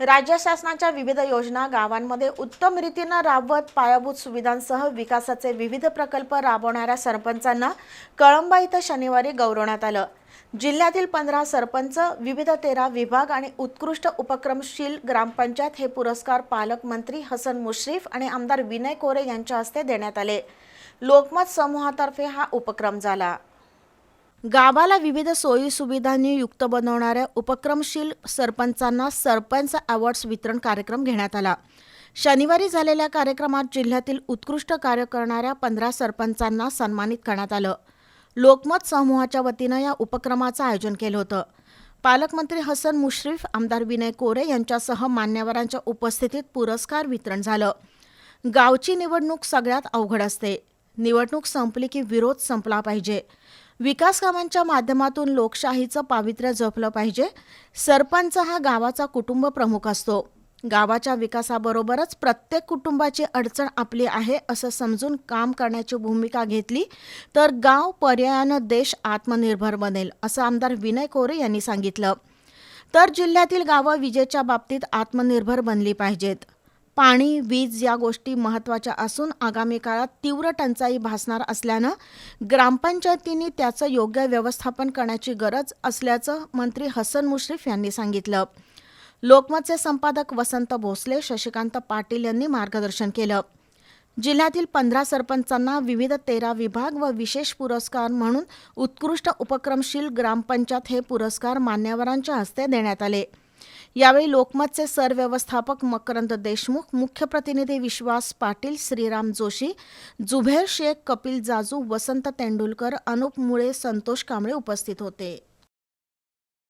राज्य शासनाच्या विविध योजना गावांमध्ये उत्तम रीतीनं राबवत पायाभूत सुविधांसह विकासाचे विविध प्रकल्प राबवणाऱ्या सरपंचांना कळंबा इथं शनिवारी गौरवण्यात आलं. जिल्ह्यातील पंधरा सरपंच विविध तेरा विभाग आणि उत्कृष्ट उपक्रमशील ग्रामपंचायत हे पुरस्कार पालकमंत्री हसन मुश्रीफ आणि आमदार विनय कोरे यांच्या हस्ते देण्यात आले. लोकमत समूहातर्फे हा उपक्रम झाला. गावाला विविध सोयी सुविधांनी युक्त बनवणाऱ्या उपक्रमशील सरपंचांना सरपंच अवॉर्ड्स वितरण कार्यक्रम घेण्यात आला. शनिवारी झालेल्या कार्यक्रमात जिल्ह्यातील उत्कृष्ट कार्य करणाऱ्या पंधरा सरपंचांना सन्मानित करण्यात आलं. लोकमत समूहाच्या वतीनं या उपक्रमाचं आयोजन केलं होतं. पालकमंत्री हसन मुश्रीफ आमदार विनय कोरे यांच्यासह मान्यवरांच्या उपस्थितीत पुरस्कार वितरण झालं. गावची निवडणूक सगळ्यात अवघड असते. निवडणूक संपली की विरोध संपला पाहिजे. विकास कामांच्या माध्यमातून लोकशाहीचं पावित्र्य जपलं पाहिजे. सरपंच हा गावाचा कुटुंब प्रमुख असतो. गावाच्या विकासाबरोबरच प्रत्येक कुटुंबाची अडचण आपली आहे असं समजून काम करण्याची भूमिका घेतली तर गाव पर्यायानं देश आत्मनिर्भर बनेल असं आमदार विनय कोरे यांनी सांगितलं. तर जिल्ह्यातील गावं विजेच्या बाबतीत आत्मनिर्भर बनली पाहिजेत. पाणी वीज या गोष्टी महत्त्वाच्या असून आगामी काळात तीव्र टंचाई भासणार असल्यानं ग्रामपंचायतींनी त्याचं योग्य व्यवस्थापन करण्याची गरज असल्याचं मंत्री हसन मुश्रीफ यांनी सांगितलं. लोकमतचे संपादक वसंत भोसले शशिकांत पाटील यांनी मार्गदर्शन केलं. जिल्ह्यातील पंधरा सरपंचांना विविध तेरा विभाग व विशेष पुरस्कार म्हणून उत्कृष्ट उपक्रमशील ग्रामपंचायत हे पुरस्कार मान्यवरांच्या हस्ते देण्यात आले. यावेळी लोकमतचे सरव्यवस्थापक मकरंद देशमुख मुख्य प्रतिनिधी विश्वास पाटील श्रीराम जोशी जुभेर शेख कपिल जाजू वसंत तेंडुलकर अनुप मुळे संतोष कांबळे उपस्थित होते.